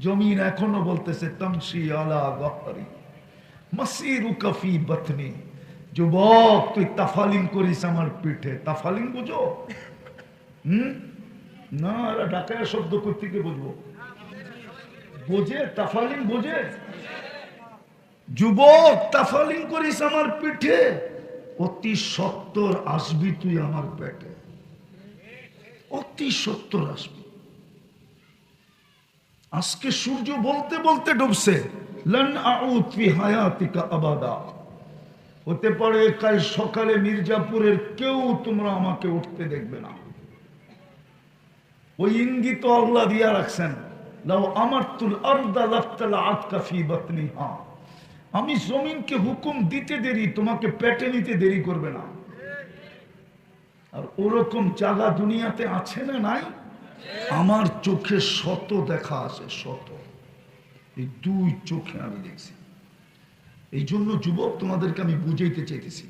জমিন এখনও বলতেছে তমসি আলা গহরি মাসিরু কফি বতনি। যুবক, তুই তাফালিং করিস আমার পিঠে। তাফালিং বুঝো? হুম? না, এরা ঢাকায় শব্দ থেকে বুঝব বোঝে? তাফালিং বোঝে? যুবক, তাফালিং করিস আমার পিঠে? অতি সত্তর আসবি তুই আমার পেটে। অতি সত্তর আসবি। আজকে সূর্য বলতে বলতে ডুবছে। হতে পারে কাল সকালে মির্জাপুরের কেউ তোমরা আমাকে উঠতে দেখবে না। ওই ইঙ্গিত আল্লাহ দিয়া রাখছেন। লাও বাতনিহা। আমি জমিনকে হুকুম দিতে দেরি, তোমাকে পেটে নিতে দেরি করবে না। আর ওরকম জায়গা দুনিয়াতে আছে না নাই? আমার চোখে শত দেখা আছে, শত। এই দুই চোখে আমি দেখছি। এই জন্য যুবক, তোমাদেরকে আমি বুঝাইতে চাইতেছি।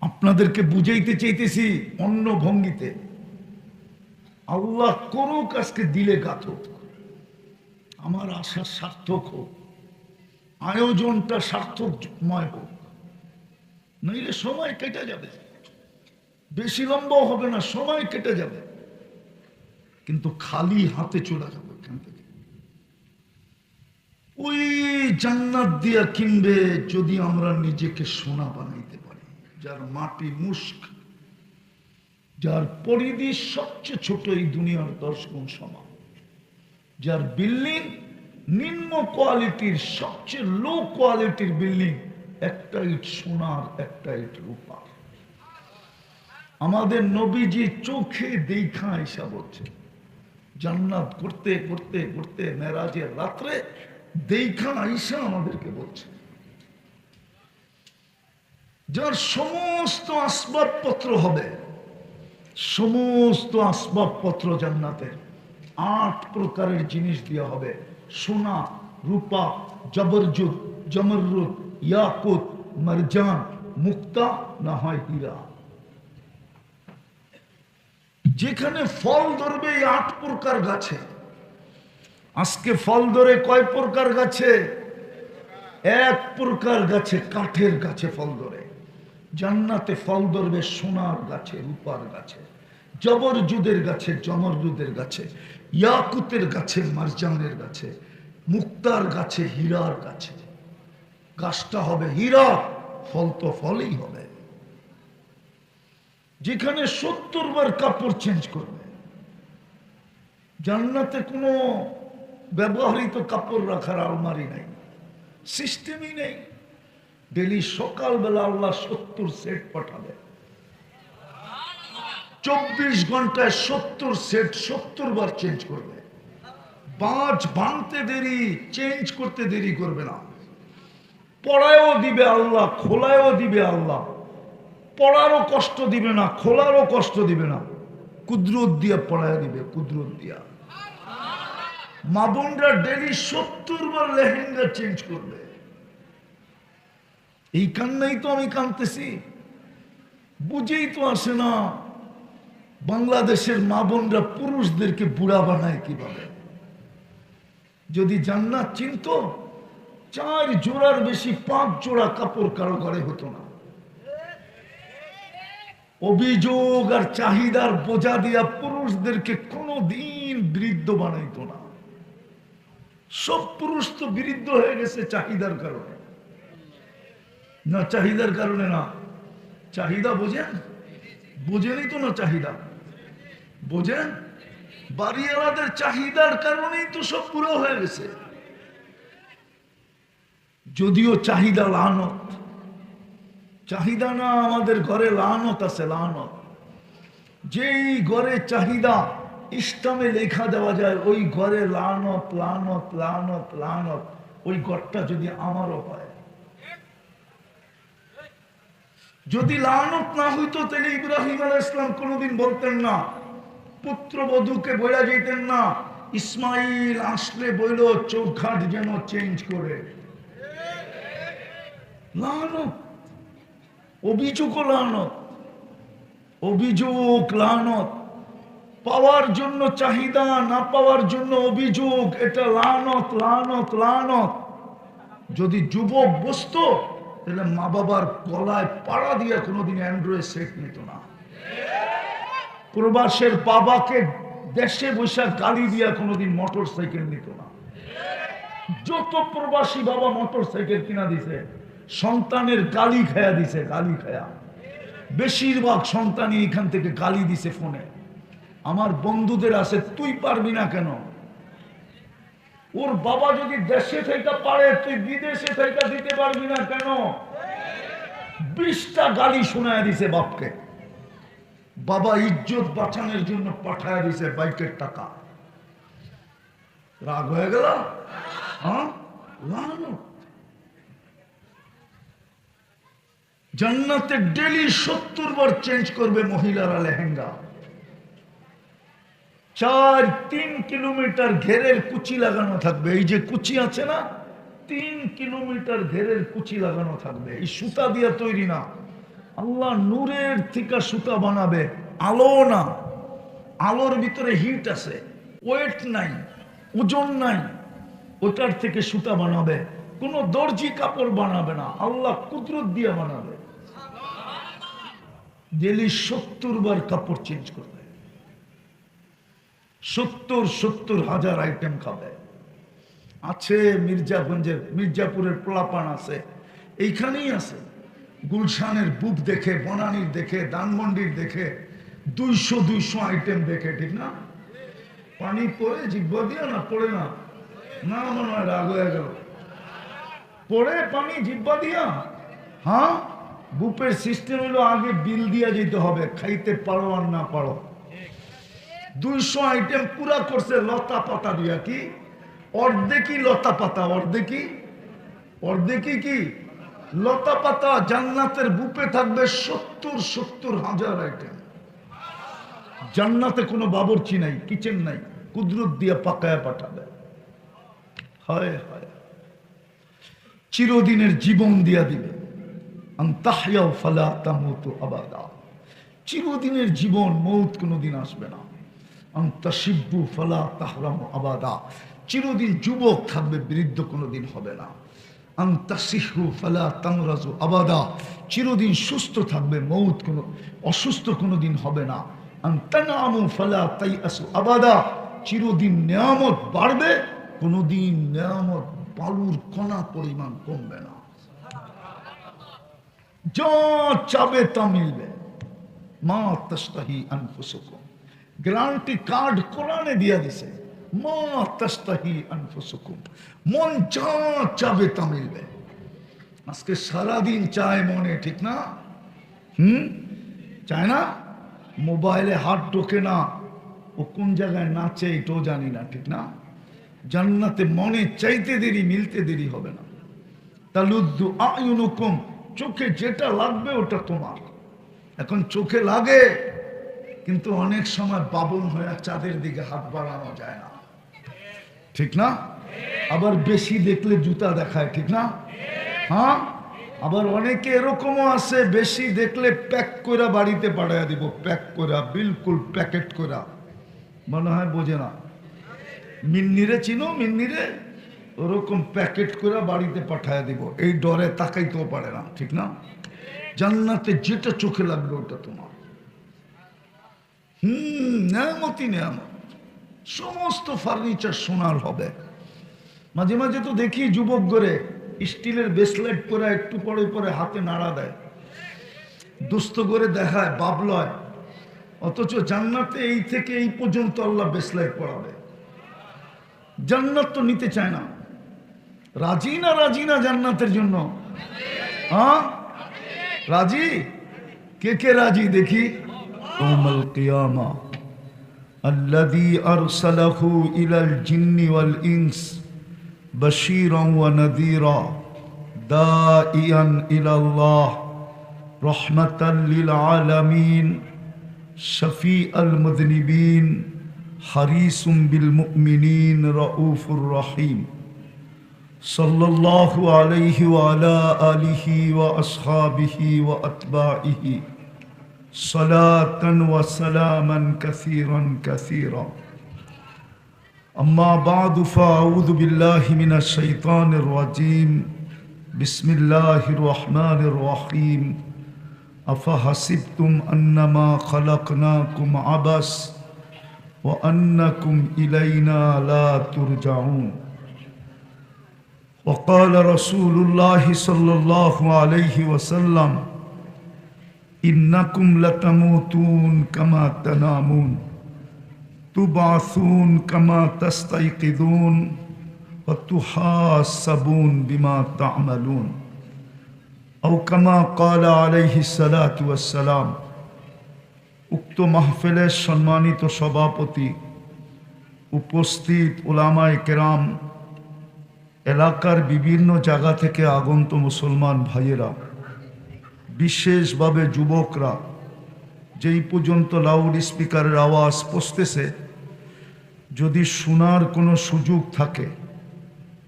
আপনাদেরকে বুঝাইতে চাইতেছি অন্য ভঙ্গিতে। আল্লাহ করুক, আজকে দিলে গাথক আমার আশা সার্থক হোক। আয়োজনটা সার্থকময় হোক। নইলে সময় কেটে যাবে। বেশি লম্বা হবে না, সময় কেটে যাবে। কিন্তু খালি হাতে চলে যাবে এখান থেকে। ওই জান্নাত দিয়া কিনবে যদি আমরা নিজেকে সোনা বানাইতে পারি। যার মাটি মুস্ক যার পরিধি সবচেয়ে ছোট এই দুনিয়ার গুণ সমান, যার বিল্ডিং নিম্ন কোয়ালিটির সবচেয়ে লো কোয়ালিটির বিল্ডিং একটা ইট সোনার একটা ইট রূপার আমাদের নবীজি চোখে দেখা হিসাব হচ্ছে। জান্নাত করতে করতে করতে মেরাজের রাত্রে দেখা আইসা আমাদেরকে বলছে। যার সমস্ত আসবাবপত্র হবে, সমস্ত আসবাবপত্র জান্নাতের আট প্রকারের জিনিস দেওয়া হবে। সোনা, রূপা জবরজুদ জমরুদ, ইয়াকুত, মারজান, মুক্তা, না হয় হীরা। যেখানে ফল ধরবে এই আট প্রকার গাছে। আজকে ফল ধরে কয় প্রকার গাছে? এক প্রকার গাছে, কাঠের গাছে ফল ধরে। জান্নাতে ফল ধরবে সোনার গাছে, রূপার গাছে। জবরজুদের গাছে, জমরজুদের গাছে। ইয়াকুতের গাছে, মারজানের গাছে। মুক্তার গাছে, হীরার গাছে। গাছটা হবে হীরা, ফল তো ফলই হবে। যেখানে সত্তর বার কাপড় চেঞ্জ করবে। জান্নাতে কোনো ব্যবহৃত কাপড় রাখার আলমারি নাই, সিস্টেমই নেই। ডেলি সকালবেলা আল্লাহ সত্তর সেট পাঠাবে। চব্বিশ ঘন্টায় সত্তর সেট সত্তর বার চেঞ্জ করবে। বাঁচ ভাঙতে দেরি চেঞ্জ করতে দেরি করবে না। পড়ায়ও দিবে আল্লাহ, খোলায়ও দিবে আল্লাহ। পড়ারও কষ্ট দিবে না, খোলারও কষ্ট দিবে না। কুদরত দিয়া পড়ায় দিবে, কুদরত দিয়া। মা বোনরা ডেলি সত্তর বার লেহেঙ্গা চেঞ্জ করবে। এই কান্নাই তো আমি কানতেছি। বুঝেই তো আসে না, বাংলাদেশের মা বোনরা পুরুষদেরকে বুড়া বানায় কীভাবে? যদি জান্নাত চিনত, চার জোড়ার বেশি পাঁচ জোড়া কাপড় কারও ঘরে হতো না। অভিযোগ আর চাহিদার বোঝা দিয়া পুরুষদেরকে কোনো দিন বৃদ্ধ বানাইতো না। সব পুরুষ তো বৃদ্ধ হয়ে গেছে চাহিদার কারণে। না চাহিদার কারণে না, চাহিদা বোঝেন? বোঝেনই তো না চাহিদা। বোঝেন? বাড়িওয়ালাদের চাহিদার কারণেই তো সব পুরো হয়ে গেছে। যদিও চাহিদা লানত চাহিদা না আমাদের ঘরে লানত আছে, লানত। যেই ঘরে চাহিদা, ইসলামে লেখা দেওয়া যায়, ওই ঘরে লানত লানত লানত লানত। ওই ঘরটা যদি আমারও হয়। যদি লানত না হইতো, তাহলে ইব্রাহিম আলাহ ইসলাম কোনোদিন বলতেন না, পুত্রবধূকে বইলা যেতেন না, ইসমাইল আসলে বইল চৌখাট যেন চেঞ্জ করে। লানত অভিযোগ লানত। অভিযোগ, লানত। পাওয়ার জন্য চাহিদা, না পাওয়ার জন্য অভিযোগ, এটা লানত লানত লানত। যদি যুবক বসতো তাহলে মা বাবার গলায় পাড়া দিয়ে কোনোদিন অ্যান্ড্রয়েড সেট নিত না। প্রবাসের বাবাকে দেশে বসে গালি দিয়া কোনোদিন মোটর সাইকেল নিত না। যত প্রবাসী বাবা মোটর সাইকেল কিনা দিছে সন্তানের গালি খায়া দিছে গালি খায়া। বেশিরভাগ সন্তানই এখান থেকে গালি দিছে ফোনে। আমার বন্ধুদের আছে, তুই পারবি না কেন? ওর বাবা যদি দেশে থেকে পারে, তুই বিদেশে থেকে দিতে পারবি না কেন? বিশটা গালি শোনায় দিছে বাপকে। বাবা ইজ্জত বাঁচানোর জন্য পাঠায় দিছে বাইকের টাকা। রাগ হয়ে গেল? হ্যাঁ? জান্নাতে ডেলি সত্তর বার চেঞ্জ করবে মহিলারা লেহেঙ্গা। চার, তিন কিলোমিটার ঘেরের কুচি লাগানো থাকবে। এই যে কুচি আছে না, তিন কিলোমিটার ঘেরের কুচি লাগানো থাকবে। এই সুতা দিয়ে তৈরি না। আল্লাহ নূরের থেকে সুতা বানাবে। আলো না। আলোর ভিতরে হিট আছে। ওয়েট নাই। ওজন নাই। ওটার থেকে সুতা বানাবে। কোনো দর্জি কাপড় বানাবে না। আল্লাহ কুদরত দিয়ে বানাবে। ডেলি সত্তর বার কাপড় চেঞ্জ করবে। সত্তর সত্তর হাজার আইটেম খাবে। আছে মির্জাগঞ্জের, মির্জাপুরের পোলাপান আছে। এইখানেই আছে। গুলশানের বুক দেখে, বনানীর দেখে, ধানমন্ডির দেখে, দুইশো দুইশো আইটেম দেখে, ঠিক না? পানি পড়ে জিব্বা দিয়া না, পড়ে না? না, মনে হয় রাগ হয়ে গেল। পড়ে, পানি জিব্বা দিয়া? হ্যাঁ? বুপের সিস্টেম হলো আগে বিল দিয়া যেতে হবে, খাইতে পারো আর না পারো। দুইশো আইটেম পুরা করছে, লতা পাতা দিয়া কি? অর্ধেকই লতা পাতা, অর্ধেকই? অর্ধেকই কি? লতা পাতা জান্নাতের বুপে থাকবে সত্তর সত্তর হাজার আইটেম। জান্নাতে কোনো বাবরচি নাই, কিচেন নাই, কুদরত দিয়ে পাকায় পাঠাবে। হয় হয়। চিরদিনের জীবন দিয়া দিবে। আন্তাহিয়াও ফালা তামুতু আবাদা। চিরদিনের জীবন, মৌত কোনোদিন আসবে না। আন্তাসিব্বু ফালা তাহরাম আবাদা। চিরদিন যুবক থাকবে, বৃদ্ধ কোনোদিন হবে না। আন্তাসিহু ফালা তামরাজু আবাদা। চিরদিন সুস্থ থাকবে, মৌত কোনো, অসুস্থ কোনোদিন হবে না। আন্তানামু ফালা তাই আসু আবাদা। চিরদিন নিয়ামত বাড়বে, কোনোদিন নিয়ামত বালুর কণা পরিমাণ কমবে না। যা চাবে তা মিলবে। মা তস্তাহি আনফুসুকুম। গ্যারান্টি কার্ড কোরআনে দিয়া দিছে। মা তস্তাহি আনফুসুকুম। মন যা চাবে তা মিলবে। আজকে সারাদিন চায় মনে, ঠিক না? হুম? চায় না? মোবাইলে হাত ঢোকে না। ও কোন জায়গায় নাচে এটাও জানি না, ঠিক না? জান্নাতে মনে চাইতে দেরি, মিলতে দেরি হবে না। তালুদ্দু আয়ুনুকুম চোখে যেটা লাগবে ওটা তোমার। এখন চোখে লাগে, কিন্তু অনেক সময় বাবন হয়ে চাঁদের দিকে হাত বাড়ানো যায় না। ঠিক না? আবার বেশি দেখলে জুতা দেখায়, ঠিক না? হ্যাঁ? আবার অনেকে এরকমও আছে, বেশি দেখলে প্যাক করে বাড়িতে পাঠাইয়া দিব, প্যাক করা বিলকুল প্যাকেট করা মনে হয় বোঝে না? মিন্নিরে চিনো, মিন্নিরে ওরকম প্যাকেট করে বাড়িতে পাঠায় দিব। এই ডরে তাকাইতেও পারে না, ঠিক না? জান্নাতে যেটা চোখে লাগবে ওটা তোমার। হুম, নেয়ামতি, নেয়ামত। সমস্ত ফার্নিচার সোনার হবে। মাঝে মাঝে তো দেখি যুবক করে স্টিলের ব্রেসলেট পরে একটু পরে পরে হাতে নাড়া দেয়। দুস্থ করে দেখায়, বাবলয়। অথচ জান্নাতে এই থেকে এই পর্যন্ত আল্লাহ ব্রেসলেট পড়াবে জান্নাত তো নিতে চায় না। রাজি না রাজি না জান্নাতের জন্য হ্যাঁ রাজি কে কে রাজি দেখি ওমাল কিয়ামা الذي أرسله إلى الجن والإنس بشيرا ونذيرا دائيا إلى الله رحمة للعالمين شفيع المذنبين حريص بالمؤمنين رؤوف رحيم صلى الله عليه وعلى آله وأصحابه وأتباعه صلاة وسلاما كثيرا كثيرا. أما بعد فأعوذ بالله من الشيطان الرجيم. بسم الله الرحمن الرحيم. أفحسبتم أنما خلقناكم عبث وأنكم إلينا لا ترجعون. وقال رسول الله صلى الله عليه وسلم إنكم لتموتون كما تنامون تبعثون كما تستيقظون وتحاسبون بما تعملون أو كما قال عليه الصلاة والسلام উক্ত মাহফিলের সম্মানিত সভাপতি উপস্থিত ওলামায় কেরাম এলাকার বিভিন্ন জায়গা থেকে আগন্ত মুসলমান ভাইয়েরা, বিশেষভাবে যুবকরা, যেই পর্যন্ত লাউড স্পিকারের আওয়াজ পৌঁছতেছে, যদি শোনার কোনো সুযোগ থাকে,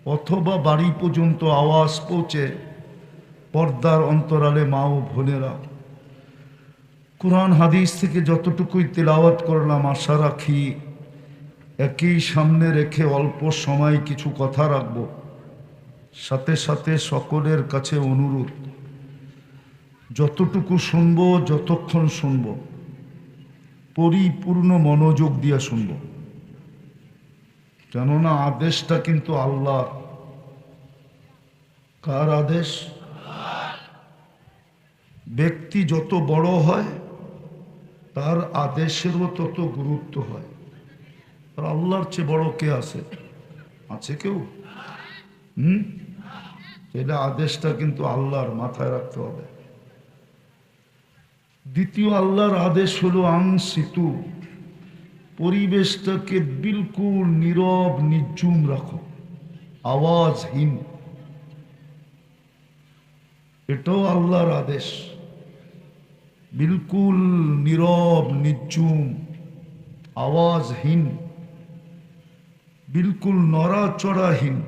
অথবা বাড়ি পর্যন্ত আওয়াজ পৌঁছে, পর্দার অন্তরালে মা ও বোনেরা, কোরআন হাদিস থেকে যতটুকুই তেলাওয়াত করলাম, আশা রাখি, একই সামনে রেখে অল্প সময় কিছু কথা রাখব। সাথে সাথে সকলের কাছে অনুরোধ। যতটুকু শুনব, যতক্ষণ শুনব, পরিপূর্ণ মনোযোগ দিয়ে শুনব। কেননা আদেশটা কিন্তু আল্লাহ কার আদেশ? ব্যক্তি যত বড় হয়, তার আদেশেরও তত গুরুত্ব হয়। আর আল্লাহর চেয়ে বড় কে আছে? আছে কেউ? হুম? এটা আদেশটা কিন্তু আল্লাহর মাথায় রাখতে হবে। দ্বিতীয় আল্লাহর আদেশ হলো আং সিতু পরিবেশটাকে বিলকুল নীরব নির্জুম রাখো। আওয়াজহীন। এটাও আল্লাহর আদেশ। বিলকুল নীরব নির্জুম আওয়াজহীন। বিলকুল নড়াচড়াহীন।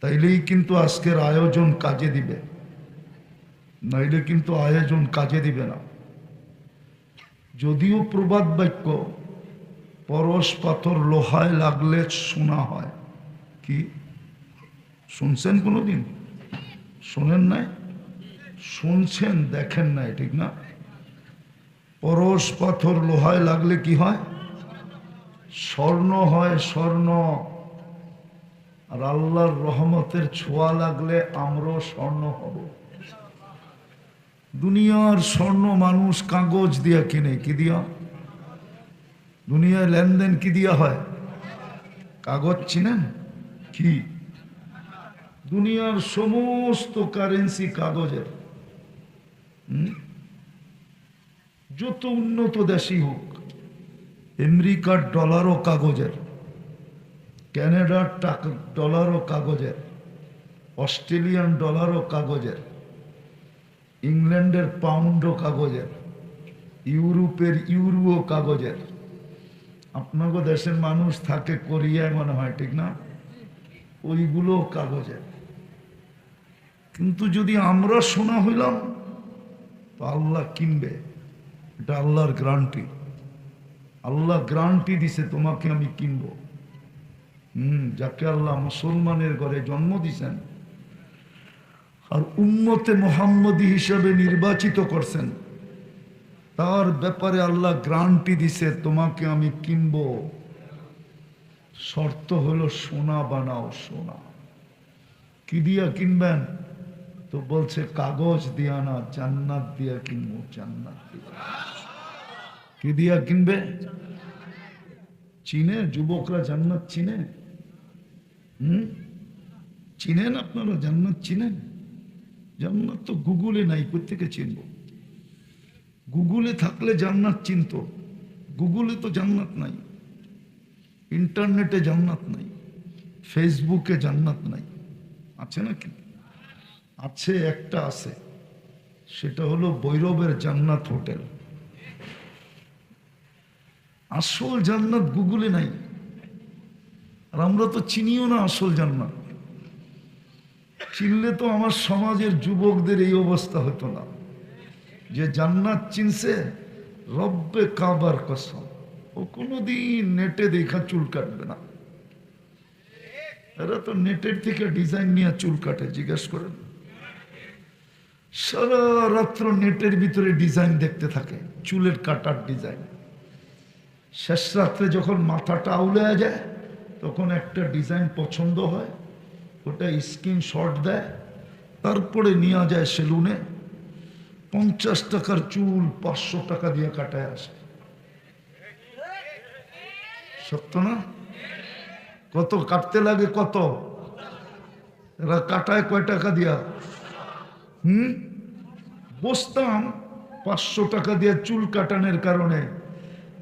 তাইলেই কিন্তু আজকের আয়োজন কাজে দিবে। নাইলে কিন্তু আয়োজন কাজে দিবে না। যদিও প্রবাদ বাক্য, পরশ পাথর লোহায় লাগলে শোনা হয়। কি? শুনছেন কোনোদিন? শোনেন নাই? শুনছেন, দেখেন নাই, ঠিক না? পরশ পাথর লোহায় লাগলে কি হয়? স্বর্ণ হয়, স্বর্ণ। আর আল্লাহর রহমতের ছোঁয়া লাগলে আমরাও স্বর্ণ হব। দুনিয়ার স্বর্ণ মানুষ কাগজ দিয়া কিনে, কি দিয়া? দুনিয়ায় লেনদেন কি দিয়া হয়? কাগজ চিনেন? কি? দুনিয়ার সমস্ত কারেন্সি কাগজের। যত উন্নত দেশই হোক, আমেরিকার ডলারও কাগজের। ক্যানাডার টাকা ডলারও কাগজের অস্ট্রেলিয়ান ডলারও কাগজের ইংল্যান্ডের পাউন্ডও কাগজের ইউরোপের ইউরোও কাগজের। আপনাকে দেশের মানুষ থাকে কোরিয়ায় মনে হয়, ঠিক না? ওইগুলো কাগজের। কিন্তু যদি আমরা শোনা হইলাম, তো আল্লাহ কিনবে। এটা আল্লাহর গ্রান্টি আল্লাহ গ্রান্টি দিছে, তোমাকে আমি কিনবো। হুম, যাকে আল্লাহ মুসলমানের ঘরে জন্ম দিছেন আর উম্মতে মোহাম্মদী হিসেবে নির্বাচিত করছেন, তার ব্যাপারে আল্লাহ গ্রান্টি দিছে, তোমাকে আমি কিনব। শর্ত হলো সোনা বানাও, সোনা। কি দিয়া কিনবেন? তো বলছে, কাগজ দিয়া না, জান্নাত দিয়া কিনবো, জান্নাত কি দিয়া কিনবে? চিনে, যুবকরা জান্নাত চিনে? হুম? চিনেন আপনারা? জান্নাত চিনেন? জান্নাত তো গুগলে নাই কোথেকে চিনব? গুগলে থাকলে জান্নাত চিনত। গুগলে তো জান্নাত নাই। ইন্টারনেটে জান্নাত নাই। ফেসবুকে জান্নাত নাই। আছে নাকি? আছে, একটা আছে। সেটা হলো বৈরবের জান্নাত হোটেল। আসল জান্নাত গুগলে নাই। আর আমরা তো চিনিও না আসল জান্নাত। চিনলে তো আমার সমাজের যুবকদের এই অবস্থা হতো না। যে জান্নাত চিনছে, রব্বে কাবার কসম, ও কোনোদিন নেটে দেখা চুল কাটবে না। এরা তো নেটের থেকে ডিজাইন নিয়ে চুল কাটে, জিজ্ঞেস করেন। সারা রাত্র নেটের ভিতরে ডিজাইন দেখতে থাকে, চুলের কাটার ডিজাইন। শেষ রাত্রে যখন মাথাটা আউলে যায় তখন একটা ডিজাইন পছন্দ হয়, ওটা স্ক্রিন শট দেয়, তারপরে নিয়ে যায় সেলুনে, পঞ্চাশ টাকার চুল পাঁচশো টাকা দিয়ে কাটায় আসে। সত্য না? কত কাটতে লাগে কত? এরা কাটায় কয় টাকা দিয়া? হুম? বসতাম পাঁচশো টাকা দিয়ে চুল কাটানোর কারণে,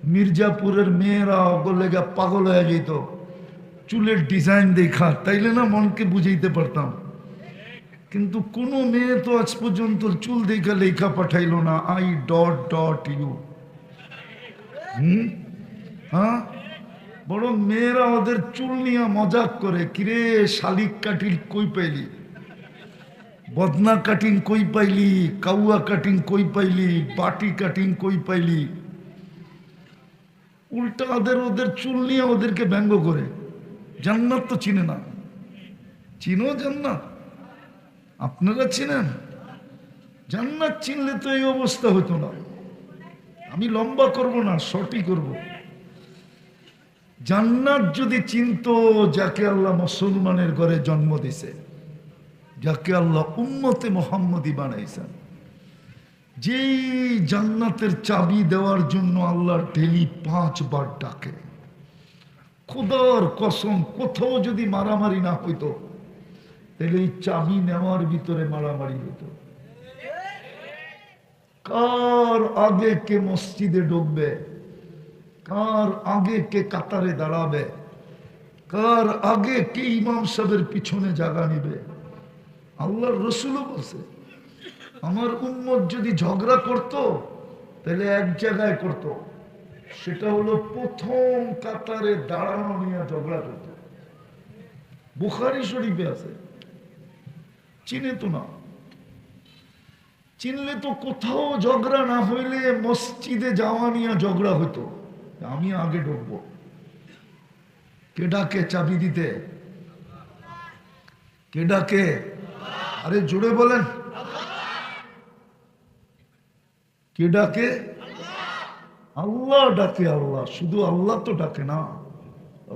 মির্জাপুরের মেয়েরা লেগা পাগল হয়ে যেত। চুলের ডিজাইন দেখা, তাইলে না মনকে বুঝাইতে পারতাম। কিন্তু কোনো মেয়ে তো আজ পর্যন্ত চুল দেখা লেখা পাঠাইলো না। আই ডট ডট ইউ হুম? হ্যাঁ? বরং মেয়েরা ওদের চুল নিয়ে মজাক করে, কিরে শালিক কাটিল কই পাইলি? বদনা কাটিং কই পাইলি? কাউয়া কাটিং কই পাইলি? বাটি কাটিং কই পাইলি? উল্টা ওদের ওদের চুল নিয়ে ওদেরকে ব্যঙ্গ করে। জান্নাত তো চিনে না। চিনো জান্নাত? আপনারা চিনেন? জান্নাত চিনলে তো এই অবস্থা হতো না। আমি লম্বা করব না, শর্টই করব। জান্নাত যদি চিনতো, যাকে আল্লাহ মুসলমানের ঘরে জন্ম দিছে, যাকে আল্লাহ উম্মতে মোহাম্মদী বানাইছেন, যেই জান্নাতের চাবি দেওয়ার জন্য আল্লাহ ডেলি পাঁচবার ডাকে খোদার কসম, কোথাও যদি মারামারি না হইতো, তাহলে এই চাবি নেওয়ার ভিতরে মারামারি হতো কার আগে কে মসজিদে ঢুকবে? কার আগে কে কাতারে দাঁড়াবে? কার আগে কে ইমাম সাহেবের পিছনে জায়গা নিবে? আল্লাহর রসুলও বলছে, আমার উম্মত যদি ঝগড়া করত, তাহলে এক জায়গায় করত। সেটা হলো প্রথম কাতারে দাঁড়ানো নিয়ে ঝগড়া করত। বুখারি শরীফে আছে। চিনে তো না। চিনলে তো কোথাও ঝগড়া না হইলে মসজিদে যাওয়া নিয়ে ঝগড়া হতো আমি আগে ঢুকবো। কে ডাকে চাবি দিতে? কে ডাকে? আরে জুড়ে বলেন। কে ডাকে? আল্লাহ ডাকে আল্লাহ, শুধু আল্লাহ তো ডাকে না।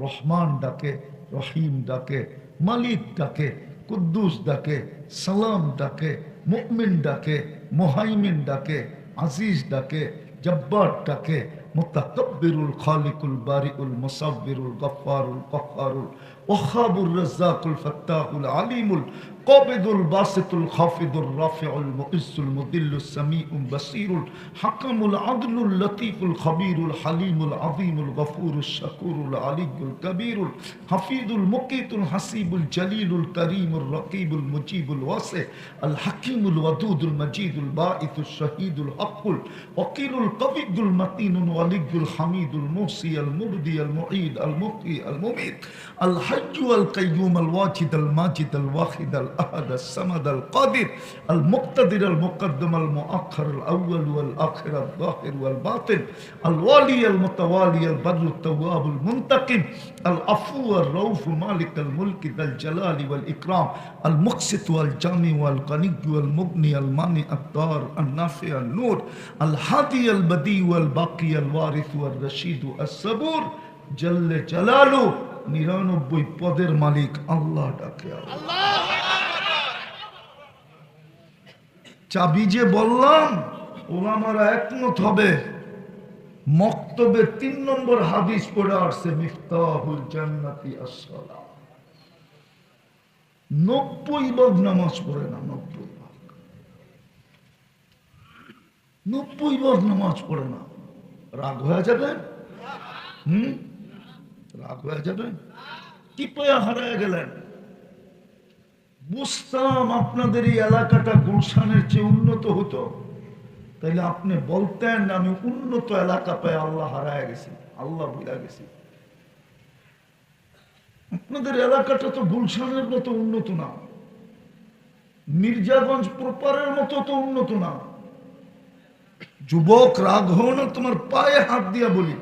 রহমান ডাকে, রহিম ডাকে, মালিক ডাকে, কুদ্দুস ডাকে, সালাম ডাকে মুকমিন ডাকে, মোহাইমিন ডাকে, আজিজ ডাকে, জব্বার ডাকে, মুতাকব্বিরুল খালিকুল বারিউল মুসাব্বিরুল গফফারুল কহ্হারুল ওয়াহাবুর রাজ্জাকুল ফাত্তাহুল আলিমুল কবিদুল বাসিতুল খাফিদুর রাফিউল মুইজ্জুল মুদিল্লুস সামিউল বাসিরুল হাকামুল আদলুল লতিফুল খবীরুল হালিমুল আযীমুল গফুরুশ শাকুরুল আলিয়ুল কবীরুল হাফিজুল মুকিতুল হাসিবুল জলিলুল করিমুল রকিবুল মুজিবুল ওয়াসি আল হাকিমুল ওয়াদুদুল মজিদুল বাঈতুল শহীদুল হকুল ওয়াকিলুল কবিদুল মতিনুল ওয়ালিয়ুল হামিদুল মুহসি আল মুবদি আল মুঈদ আল মুহয়ি আল মুমীত আল হাজ্জু আল কাইয়ুম আল ওয়াজিদ আল আহাদ আল সামাদ আল কাদির আল মুক্তাদির আল মুকদ্দম আল মুআখখার আল আউয়াল ওয়াল আখির আল যাহির ওয়াল বাতিন আল ওয়ালি আল মুতাওয়ালি আল বদর التواب المنتقم العفو الرؤوف مالك الملك ذا الجلال والإكرام المقسط والجامع والغني والمغني المانع الدار النافع النور الهادي البديع والباقي الوارث والرشيد الصبور جل جلاله নিরানব্বই পদের মালিক আল্লাহ ডাকে আল্লাহ। চাবি যে বললাম, ওলামারা একমত হবে। মক্তবে তিন নম্বর হাদিস পড়ে আসছে, মিফতাহুল জান্নাতি আসসালা নব্বই ভাগ নামাজ পড়ে না, নব্বই ভাগ। নব্বই ভাগ নামাজ পড়ে না। রাগ হয়ে যাবে? হুম? রাগ হয়ে যাবে? কি হারায় গেলেন। বুঝতাম আপনাদের এই এলাকাটা গুলশানের চেয়ে উন্নত হতো। তাইলে আপনি বলতেন আমি উন্নত এলাকা পেয়ে আল্লাহ হারায় গেছি, আল্লাহ ভুলা গেছি। আপনাদের এলাকাটা তো গুলশানের মতো উন্নত না। মির্জাগঞ্জ প্রপারের মতো তো উন্নত না। যুবক, রাগ হো না, তোমার পায়ে হাত দিয়া বলি।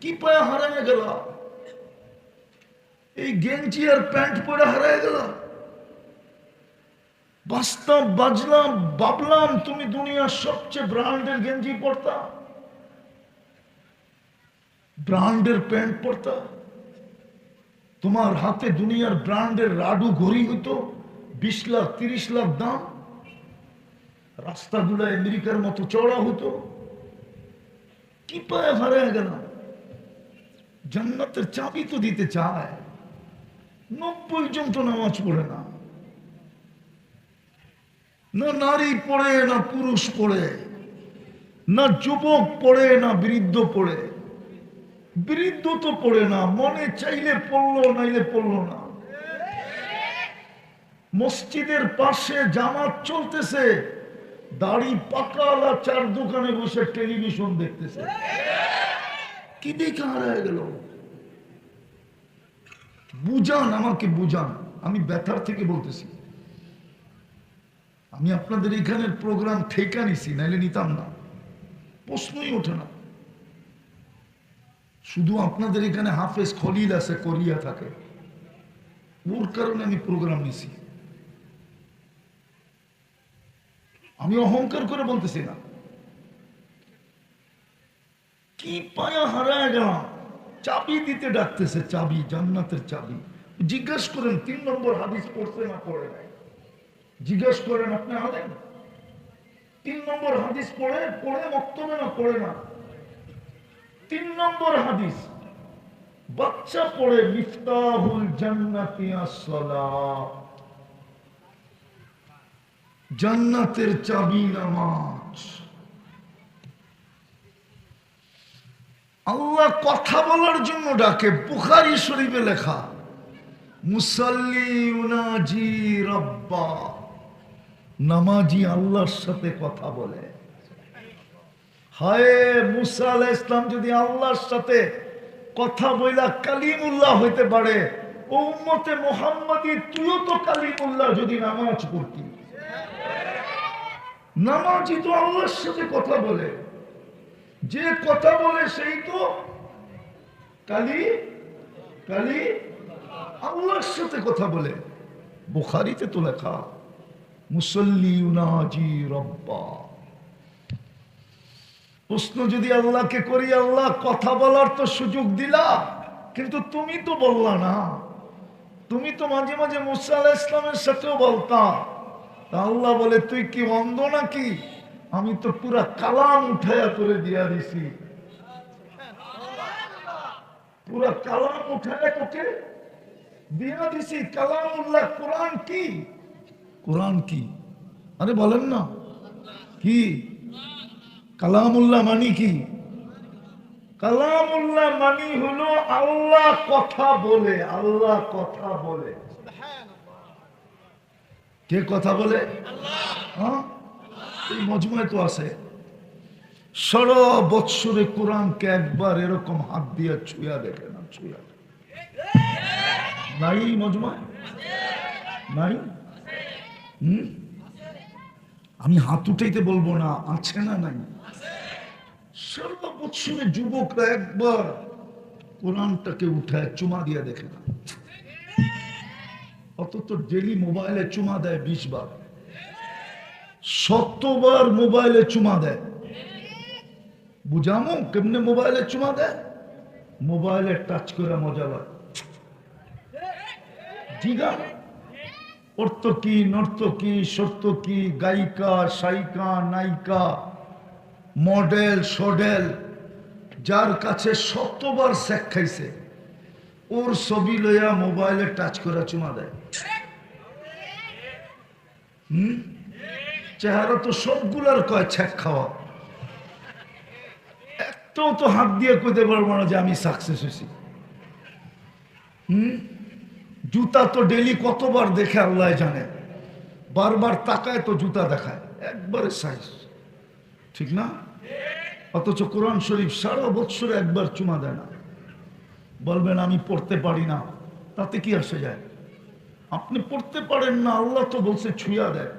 কি পায়ে হারায় গেল? এই গেঞ্জি আর প্যান্ট পরে হারায় গেল? বাস্তব বাজলাম ভাবলাম তুমি দুনিয়ার সবচেয়ে ব্র্যান্ডের গেঞ্জি পরতা। ব্র্যান্ডের প্যান্ট পরতা। তোমার হাতে দুনিয়ার ব্র্যান্ডের রাডু ঘড়ি হইতো, বিশ লাখ, তিরিশ লাখ দাম। রাস্তাগুলো আমেরিকার মতো চড়া হতো কি পায়ে হারায় গেল জান্নাতের চাবি তো দিতে চায়। নব্বই জন তো নামাজ পড়ে না। না নারী পড়ে, না পুরুষ পড়ে, না যুবক পড়ে, না বৃদ্ধ পড়ে। বৃদ্ধ তো পড়ে না, মনে চাইলে পড়ল, নাইলে পড়ল না। মসজিদের পাশে জামাত চলতেছে, দাড়ি পাকালা চার দোকানে বসে টেলিভিশন দেখতেছে। কি দেখে হারায় গেল? বুঝান, আমাকে বুঝান, আমি ব্যথার থেকে বলতেছি। আমি আপনাদের এখানের প্রোগ্রাম ঠেকা নিছি, নাইলে নিতাম না। প্রশ্নই ওঠে না। শুধু আপনাদের এখানে হাফেজ খলিল আছে, করিয়া থাকে। ওর কারণে আমি প্রোগ্রাম নিছি। আমি অহংকার করে বলতেছি না। কি পায়া হারায় গেলাম চাবি দিতে ডাকতেছে, চাবি, জান্নাতের চাবি। জিজ্ঞেস করেন, তিন নম্বর হাদিস পড়ছে না, পড়ে নাই? জিজ্ঞেস করেন, আপনি আলেন তিন নম্বর হাদিস পড়ে পড়ে বক্তব্য না, পড়ে না। তিন নম্বর হাদিস, বাচ্চা পড়ে মিফতাহুল জান্নাতি জান্নাতের চাবি নামাজ। আল্লাহ কথা বলার জন্য ডাকে, বুখারি শরীফে লেখা, মুসাল্লি উনাজি রব্বা। নামাজি আল্লাহর সাথে কথা বলে। হায় মুসা আলাহ ইসলাম যদি আল্লাহর সাথে কথা বইলা কালিমুল্লাহ হইতে পারে, উম্মতে মোহাম্মদী তুইও তো কালিমুল্লাহ যদি নামাজ পড়তি। নামাজি তো আল্লাহর সাথে কথা বলে। যে কথা বলে সেই তো কালি কালি আল্লাহর সাথে কথা বলে। বুখারিতে তো লেখা প্রশ্ন যদি আল্লাহকে করি, আল্লাহ কথা বলার তো সুযোগ দিলা। কিন্তু তুমি তো বললা না। তুমি তো মাঝে মাঝে মুসা আলাহ ইসলামের সাথেও আল্লাহ বলে, তুই কি অন্ধ নাকি? আমি তো পুরা কালাম উঠাইয়া করে দিয়া দিছি। পুরা কালাম উঠাইয়া তোকে দিয়া দিছি। কালাম উল্লাহ কোরআন কি? কোরআন কি? আরে বলেন না। কি? কালামুল্লাহ মানি কি? কালামুল্লাহ মানি হলো আল্লাহ কথা বলে আল্লাহ কথা বলে। কে কথা বলে? হ্যাঁ? এই মজমুয়ে তো আছে। সারা বৎসরে কোরআনকে একবার এরকম হাত দিয়ে ছুঁয়া দেখে না ছুঁয়া নাই মজমায় নাই? হুম? আমি হাত উঠাইতে বলব না, আছে না নাই? সারা বৎসরে যুবকরা একবার কোরআনটাকে উঠায়, চুমা দিয়ে দেখে না। অত তো ডেলি মোবাইলে চুমা দেয় বিশ বার। শতবার মোবাইলে চুমা দেয়। বুঝামো কেমনে মোবাইলে চুমা দেয়? মোবাইলে টাচ করে মজা লাগে জিগা অর্থকি নর্তকী সর্তকী গায়িকা সাইকা নায়িকা, মডেল, সডেল, যার কাছে শতবার শেখ খাইছে, ওর ছবি লইয়া মোবাইলে টাচ করে চুমা দেয়। হুম? চেহারা তো সবগুলার কয় ছেক খাওয়া। একটাও তো হাত দিয়ে কইতে পারব না যে আমি সাকসেস হয়েছি হুম? জুতা তো ডেলি কতবার দেখে আল্লাহ জানে। বারবার তাকায় তো জুতা দেখায়। একবারে সাইজ ঠিক না? অথচ কোরআন শরীফ সারা বৎসরে একবার চুমা দেয় না। বলবেন, আমি পড়তে পারি না। তাতে কি আসে যায়? আপনি পড়তে পারেন না, আল্লাহ তো বলছে ছুঁয়া দেয়।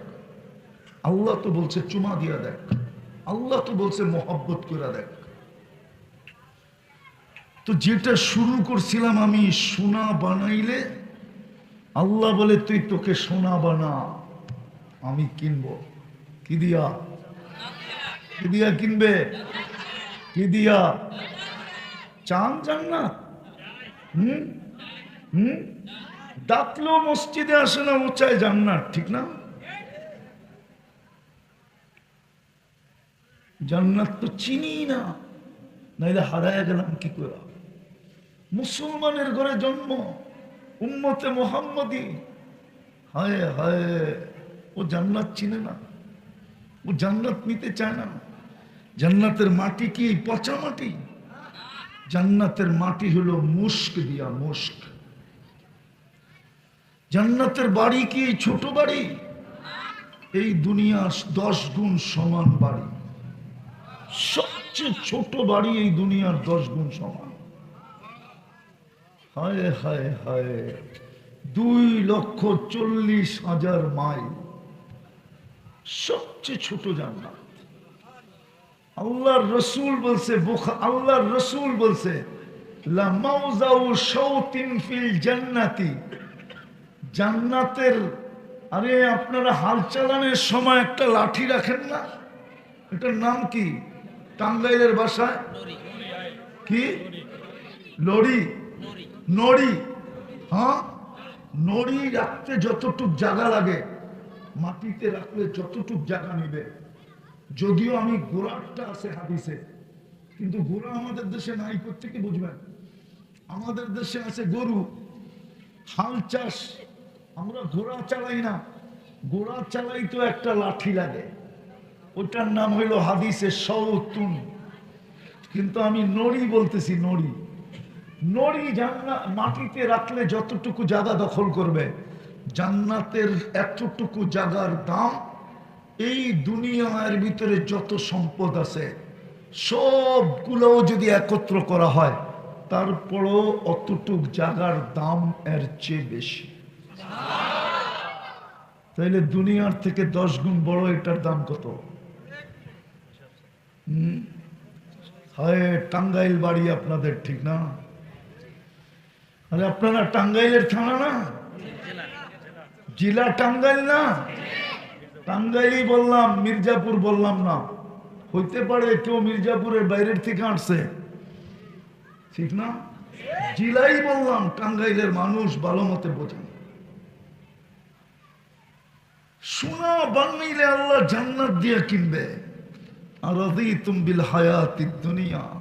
আল্লাহ তো বলছে চুমা দিয়া দেয়। আল্লাহ তো বলছে মহব্বত করে দেখ তো যেটা শুরু করছিলাম আমি সোনা বানাইলে আল্লাহ বলে, তুই তোকে সোনা বানা, আমি কিনবো। কি দিয়া? কি দিয়া কিনবে? কি দিয়া? চান জান্নাত। হুম? হুম? ডাকলেও মসজিদে আসে না ও চায় জান্নাত, ঠিক না? জান্নাত তো চিনি না, নাইলে হারায় গেলাম কি করে? মুসলমানের ঘরে জন্ম। উম্মতে মোহাম্মদী। হায় হায়, ও জান্নাত চিনে না। ও জান্নাত নিতে চায় না। জান্নাতের মাটি কি পচা মাটি? জান্নাতের মাটি হলো মুস্ক দিয়া মুস্ক জান্নাতের বাড়ি কি ছোট বাড়ি? এই দুনিয়া দশ গুণ সমান বাড়ি। সবচেয়ে ছোট বাড়ি এই দুনিয়ার দশ গুণ সমান। হায় হায় হায়। দুই লক্ষ চল্লিশ হাজার মাইল। সবচেয়ে ছোট জান্নাত। আল্লাহর রসুল বলছে আল্লাহর রসুল বলছে জান্নাতের, আরে আপনারা হাল চালানোর সময় একটা লাঠি রাখেন না? এটার নাম কি? টাঙ্গাইলের ভাষায় কি? লড়ি নড়ি হ্যাঁ? নড়ি রাখতে যতটুক জায়গা লাগে, মাটিতে রাখলে যতটুক জায়গা নিবে। যদিও আমি গোড়ারটা আছে হাদিসে, কিন্তু গোড়া আমাদের দেশে নাই থেকে বুঝবেন? আমাদের দেশে আছে গরু, হাল চাষ, আমরা ঘোড়া চালাই না। ঘোড়া চালাই তো একটা লাঠি লাগে। ওটার নাম হইল হাদিসে সৌতুন কিন্তু আমি নড়ি বলতেছি, নড়ি। নড়ি জান্নাত মাটিতে রাখলে যতটুকু জায়গা দখল করবে, জান্নাতের এতটুকু জায়গার দাম এই দুনিয়ার ভিতরে যত সম্পদ আছে, সবগুলোও যদি একত্র করা হয়, তারপরও অতটুক জায়গার দাম এর চেয়ে বেশি। তাইলে দুনিয়ার থেকে দশ গুণ বড় এটার দাম কত? হয়, টাঙ্গাইল বাড়ি আপনাদের ঠিক না? আরে আপনারা টাঙ্গাইলের থানা না? জেলা টাঙ্গাইল না? টাঙ্গাইলই বললাম, মির্জাপুর বললাম না। হইতে পারে কেউ মির্জাপুরের বাইরের থেকে আসছে। ঠিক না? জেলাই বললাম, টাঙ্গাইলের মানুষ ভালো মতে বোঝেন সোনা বানাইলে আল্লাহ জান্নাত দিয়ে কিনবে। আর তুমি হায়াতি দুনিয়া।